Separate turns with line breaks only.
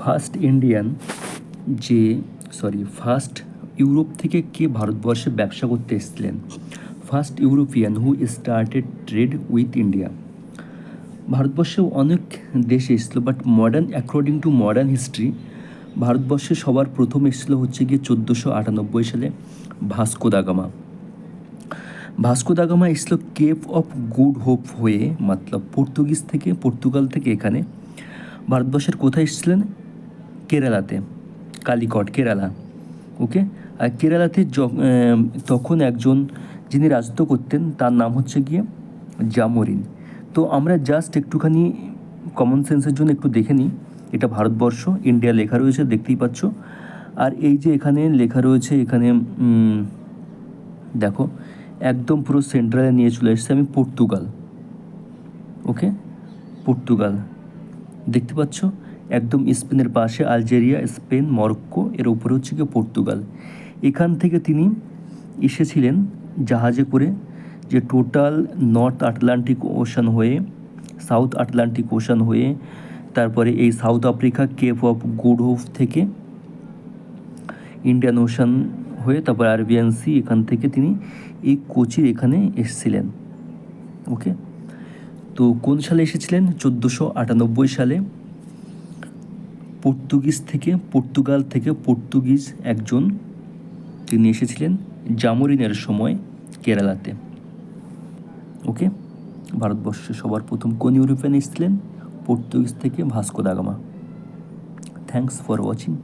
First Indian যে sorry first Europe থেকে কে ভারতবর্ষে ব্যবসা করতে এসেছিলেন? First European who started trade with India ভারতবর্ষে অনেক দেশ এসেছিল but modern according to modern history ভারতবর্ষে সবার প্রথম এসেছিল হচ্ছে গিয়ে চোদ্দোশো আটানব্বই সালে Vasco da Gama. Vasco da Gama এসেছিল কেপ অফ গুড হোপ হয়ে, মতলব পর্তুগিজ থেকে, পর্তুগাল থেকে এখানে। ভারতবর্ষের কোথায় এসেছিলেন? কেরালাতে, কালিকট, কেরালা ওকে আর কেরালাতে তখন একজন যিনি রাজত্ব করতেন, তার নাম হচ্ছে গিয়ে জামরিন। তো আমরা জাস্ট একটুখানি কমন সেন্সের জন্য একটু দেখে নিই। এটা ভারতবর্ষ ইন্ডিয়া লেখা রয়েছে, দেখতেই পাচ্ছ। আর এই যে এখানে লেখা রয়েছে, এখানে দেখো, একদম পুরো সেন্ট্রালে নিয়ে চলে এসেছে আমি পর্তুগাল ওকে পর্তুগাল, দেখতে পাচ্ছ? একদম স্পেনের পাশে আলজেরিয়া, স্পেন, মরক্কো, এর উপরে হচ্ছে গিয়ে পর্তুগাল। এখান থেকে তিনি এসেছিলেন জাহাজে করে যে টোটাল নর্থ আটলান্টিক ওশান হয়ে, সাউথ আটলান্টিক ওশান হয়ে, তারপরে এই South Africa, Cape of Good Hope থেকে ইন্ডিয়ান ওশান হয়ে, তারপর আরবিয়ান সি, এখান থেকে তিনি এই কোচির এখানে এসেছিলেন। ওকে? তো কোন সালে এসেছিলেন? চোদ্দোশো আটানব্বই সালে। পর্তুগিজ থেকে, পর্তুগাল থেকে পর্তুগিজ একজন, তিনি এসেছিলেন জামরিনের সময় কেরালাতে। ওকে? ভারতবর্ষে সবার প্রথম কোন ইউরোপিয়ান এসেছিলেন? পর্তুগিজ থেকে Vasco da Gama thanks for watching